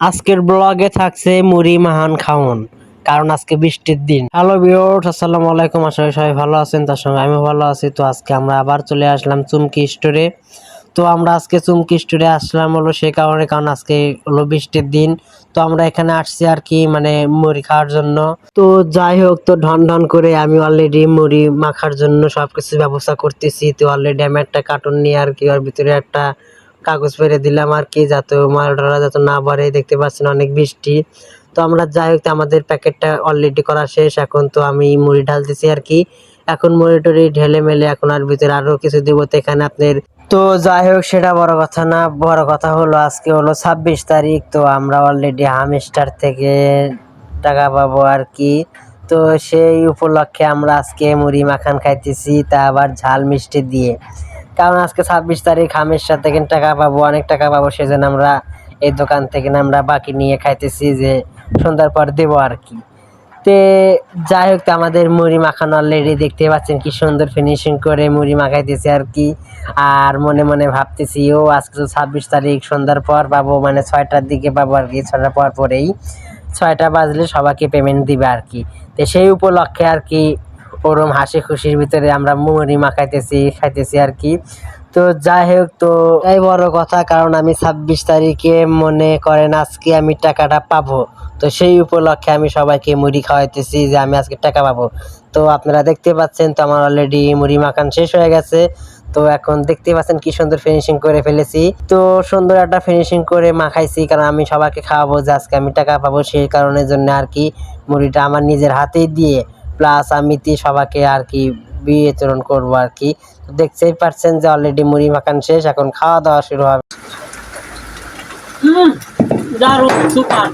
আজকের ব্লগে থাকছে মুড়ি মাহান খাওন, কারণ আজকে বৃষ্টির দিন। হ্যালো ভিউয়ার্স আসসালামু আলাইকুম, আশা করি সবাই ভালো আছেন, তার সঙ্গে আমি ভালো আছি। তো আজকে আমরা আবার চলে আসলাম চুমকি স্টোরে তো আমরা আজকে চুমকি স্টোরে আসলাম হলো সে কারণে, কারণ আজকে হলো বৃষ্টির দিন। তো আমরা এখানে আসছি আর কি মানে মুড়ি খাওয়ার জন্য। তো যাই হোক, তো ঢন ঢন করে আমি অলরেডি মুড়ি মাখার জন্য সবকিছু ব্যবস্থা করতেছি। তো অলরেডি আমি একটা কার্টুন নিয়ে আর কি, ওর ভিতরে একটা কাগজ পেরে দিলাম আর কি, যাতে মালটা যাতে না বাড়ে, দেখতে পাচ্ছেন অনেক বৃষ্টি। তো আমরা যাই হোক, আমাদের প্যাকেটটা অলরেডি করা শেষ, এখন তো আমি মুড়ি ঢালতেছি আর কি। এখন মুড়ি টুড়ি ঢেলে মেলে, এখন আর ভিতরে আরও কিছু দিব তো এখানে আপনার তো যাই হোক, সেটা বড় কথা না, বড় কথা হলো আজকে হলো ছাব্বিশ তারিখ, তো আমরা অলরেডি হামস্টার থেকে টাকা পাবো আর কি। তো সেই উপলক্ষে আমরা আজকে মুড়ি মাখান খাইতেছি, তা আবার ঝাল মিষ্টি দিয়ে। কারণ আজকে ছাব্বিশ তারিখ হামেশার থেকে টাকা পাবো, অনেক টাকা পাবো, সেজন্য আমরা এই দোকান থেকে আমরা বাকি নিয়ে খাইতেছি যে সন্ধ্যার পর দেবো আর কি। তে যাই হোক আমাদের মুড়ি মাখানো অলরেডি দেখতে পাচ্ছেন কি সুন্দর ফিনিশিং করে মুড়ি মাখাইতেছি আর কি। আর মনে মনে ভাবতেছি, ও আজকে তো ছাব্বিশ তারিখ, সন্ধ্যার পর পাবো মানে ছয়টার দিকে পাবো আর কি, ছয়টার পর পরেই। ছয়টা বাজলে সবাইকে পেমেন্ট দিবে আর কি। তো সেই উপলক্ষে আর কি ওরম হাসি খুশির ভিতরে আমরা মুড়ি মাখাইতেছি, খাইতেছি আর কি। তো যাই হোক, তো এই বড় কথা, কারণ আমি ছাব্বিশ তারিখে মনে করেন আজকে আমি টাকাটা পাবো। তো সেই উপলক্ষে আমি সবাইকে মুড়ি খাওয়াইতেছি যে আমি আজকে টাকা পাবো। তো আপনারা দেখতে পাচ্ছেন, তো আমার অলরেডি মুড়ি মাখান শেষ হয়ে গেছে। তো এখন দেখতে পাচ্ছেন কি সুন্দর ফিনিশিং করে ফেলেছি। তো সুন্দর একটা ফিনিশিং করে মাখাইছি, কারণ আমি সবাইকে খাওয়াবো যে আজকে আমি টাকা পাবো সেই কারণের জন্য আর কি মুড়িটা আমার নিজের হাতেই দিয়ে। প্লাস আমি তি সবাকে আর কি বিতরণ করব আর কি। দেখতেই পারছেন যে অলরেডি মুড়ি মাখান শেষ, এখন খাওয়া দাওয়া শুরু হবে। দারুণ সুপার